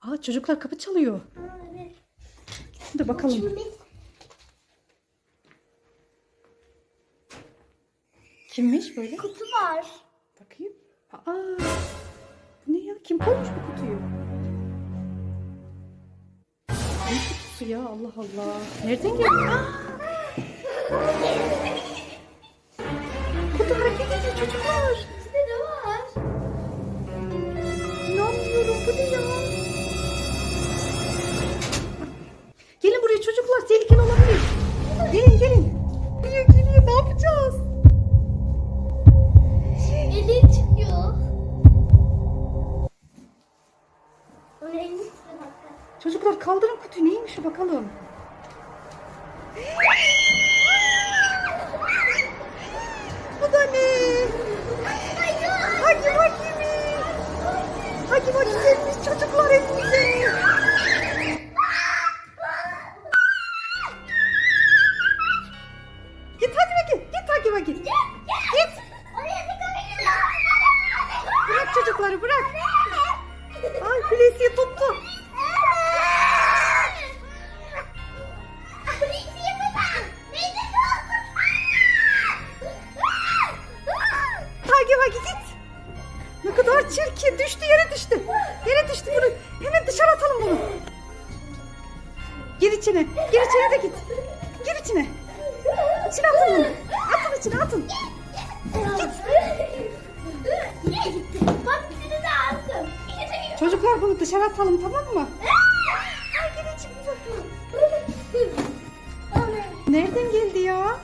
Aa çocuklar kapı çalıyor. Evet. Dur bakalım. Kimmiş böyle? kutu var. Bakayım. Aa, bu ne ya? Kim koymuş bu kutuyu? Ne kutusu ya? Allah Allah. Nereden geldi? Kutu hareket ediyor çocuklar. İçinde ne var? İnanmıyorum bu ne ya? Çocuklar kaldırın kutuyu neymiş bakalım. Bu da ne? Hagi Vagi mi? Hagi Vagi gelmiş çocuklar hepimize. Git Hagi Vagi, git Hagi Vagi. Git. Bırak çocukları bırak. Ay Hulusi'yi tuttu. Git. Ne kadar çirkin. Düştü yere düştü. Yere düştü bunu. Hemen dışarı atalım bunu. Gir içine. Gir içine de git. Gir içine. İçine atın bunu. Atın içine atın. Alsın. Çocuklar bunu dışarı atalım tamam mı? Ay. Nereden geldi ya?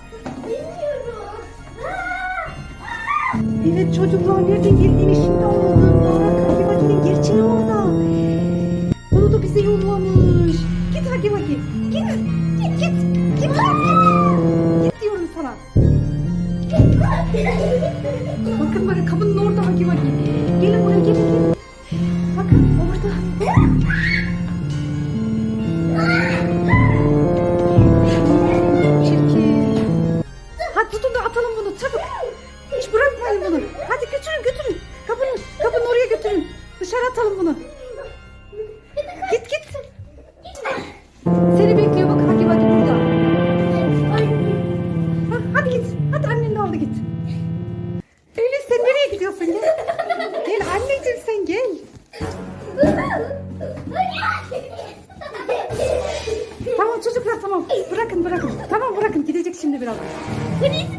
Bilmiyorum. Evet çocuklar nereden geldiğini şimdi anladım. Bak Hagi Vagi'nin gerçeği orada. Bunu da bize yollamış. Git Hagi Vagi. Git. Git git. Git. Git, git diyorum sana. Bakın bakın kapının orada Hagi Vagi. Gelin buraya gelin gelin. Bakın orada. Çirkin. Hadi tutun da atalım bunu çabuk. Bırakmayın bunu. Hadi götürün götürün. Kapının, kapının oraya götürün. Dışarı atalım bunu. Git git. Seni bekliyor bak Hagi Vagi burada. Ha, hadi git. Hadi annenle aldı git. Eylül sen nereye gidiyorsun gel. Gel anneciğim sen gel. Tamam çocuklar tamam. Bırakın bırakın. Tamam bırakın gidecek şimdi biraz. Polisi